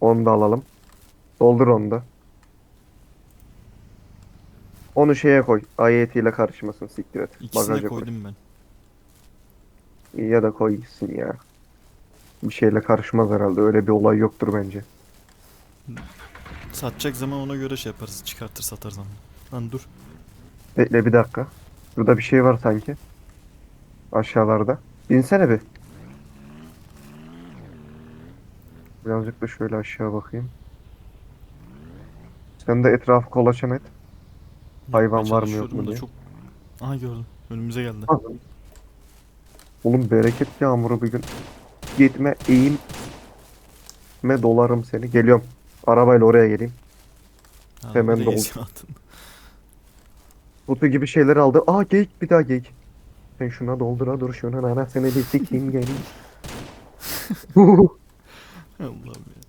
Onu da alalım. Doldur onu da. Onu şeye koy. IET ile karışmasın siktir et. İkisine Bagaja koy. koydum ben. İyi ya da koy gitsin ya. Bir şeyle karışmaz herhalde. Öyle bir olay yoktur bence. Satacak zaman ona göre şey yaparız. Çıkartır satar zaman. Lan dur. Bekle bir dakika. Burada bir şey var sanki. Aşağılarda. İnsene bir. Birazcık da şöyle aşağı bakayım. Sen de etrafı kolaçan et. Hayvan var mı, yok mu diye. Çok... Aha gördüm. Önümüze geldi. Oğlum bereket yağmuru bir gün. Gitme eğim. Me dolarım seni. Geliyorum. Arabayla oraya geleyim. Ha, hemen attın. Kutu gibi şeyler aldı. Aa geyik bir daha geyik. Sen şuna doldura dur şuna nana seni bir sikeyim geleyim. Allah'ım ya.